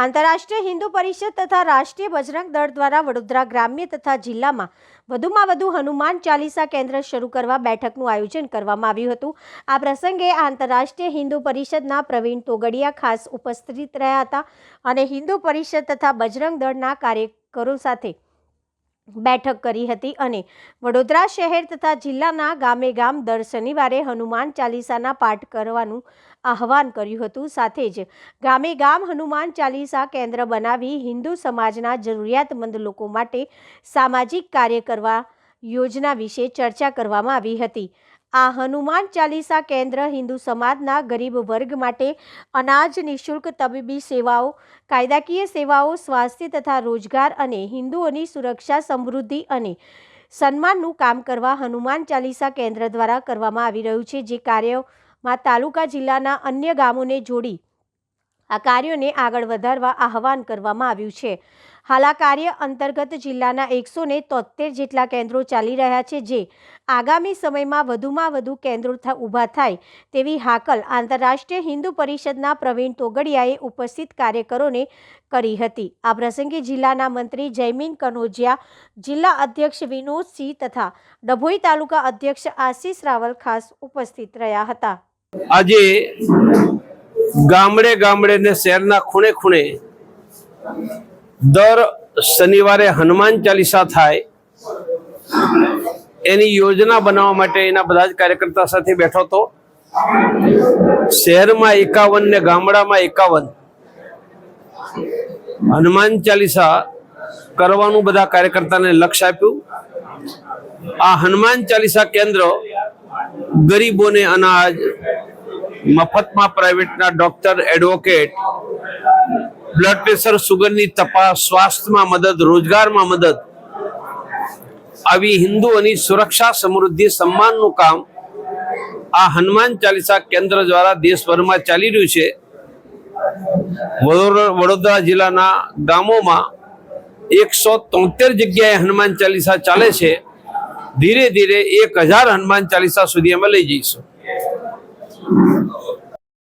આંતરરાષ્ટ્રીય હિન્દુ પરિષદ તથા રાષ્ટ્રીય બજરંગ દળ દ્વારા વડોદરા ગ્રામ્ય તથા જિલ્લામાં વધુમાં વધુ હનુમાન ચાલીસા કેન્દ્ર શરૂ કરવા બેઠકનું આયોજન કરવામાં આવ્યું હતું. આ પ્રસંગે આંતરરાષ્ટ્રીય હિન્દુ પરિષદના પ્રવીણ તોગડિયા ખાસ ઉપસ્થિત રહ્યા હતા અને હિન્દુ પરિષદ તથા બજરંગ દળના કાર્યકરો સાથે બેઠક કરી હતી અને વડોદરા શહેર તથા જિલ્લાના ગામે ગામ દર શનિવારે હનુમાન ચાલીસાના પાઠ કરવાનું આહવાન કર્યું હતું. સાથે જ ગામે ગામ હનુમાન ચાલીસા કેન્દ્ર બનાવી હિન્દુ સમાજના જરૂરિયાતમંદ લોકો માટે સામાજિક કાર્ય કરવા યોજના વિશે ચર્ચા કરવામાં આવી હતી. આ હનુમાન ચાલીસા કેન્દ્ર હિન્દુ સમાજના ગરીબ વર્ગ માટે અનાજ, નિઃશુલ્ક તબીબી સેવાઓ, કાયદાકીય સેવાઓ, સ્વાસ્થ્ય તથા રોજગાર અને હિન્દુઓની સુરક્ષા, સમૃદ્ધિ અને સન્માનનું કામ કરવા હનુમાન ચાલીસા કેન્દ્ર દ્વારા કરવામાં આવી રહ્યું છે. જે કાર્યોમાં તાલુકા જિલ્લાના અન્ય ગામોને જોડી આ કાર્યોને આગળ વધારવા આહવાન કરવામાં આવ્યું છે. હાલ આ કાર્ય અંતર્ગત જિલ્લાના એકસો ને તોતેર જેટલા કેન્દ્રો ચાલી રહ્યા છે જે આગામી સમયમાં વધુમાં વધુ કેન્દ્રો ઊભા થાય તેવી હાકલ આંતરરાષ્ટ્રીય હિન્દુ પરિષદના પ્રવીણ તોગડિયાએ ઉપસ્થિત કાર્યકરોને કરી હતી. આ પ્રસંગે જિલ્લાના મંત્રી જયમીન કનોજિયા, જિલ્લા અધ્યક્ષ વિનોદસિંહ તથા ડભોઈ તાલુકા અધ્યક્ષ આશીષ રાવલ ખાસ ઉપસ્થિત રહ્યા હતા. આજે ગામડે ગામડે ને શહેરના ખૂણે ખૂણે દર શનિવારે હનુમાન ચાલીસા થાય. એની યોજના બનાવવા માટે એના બધા જ કાર્યકર્તા સાથે બેઠો હતો. શહેરમાં એકાવન ને ગામડામાં એકાવન. હનુમાન ચાલીસા કરવાનું બધા કાર્યકર્તાને લક્ષ્ય આપ્યું. આ હનુમાન ચાલીસા કેન્દ્ર ગરીબોને અનાજ મફતમાં પ્રાઇવેટના ડોક્ટર એડવોકેટ, બ્લડ પ્રેશર સુગરની તપાસ, સ્વાસ્થ્યમાં મદદ, રોજગારમાં મદદ. આવી હિન્દુઓની સુરક્ષા સમૃદ્ધિ સન્માનનું કામ આ હનુમાન ચાલીસા કેન્દ્ર દ્વારા દેશભરમાં ચાલી રહ્યું છે. વડોદરા જિલ્લાના ગામોમાં એકસો તોતેર જગ્યાએ હનુમાન ચાલીસા ચાલે છે. ધીરે ધીરે એક હજાર હનુમાન ચાલીસા સુધી અમે લઈ જઈશું. Mm-hmm. Uh,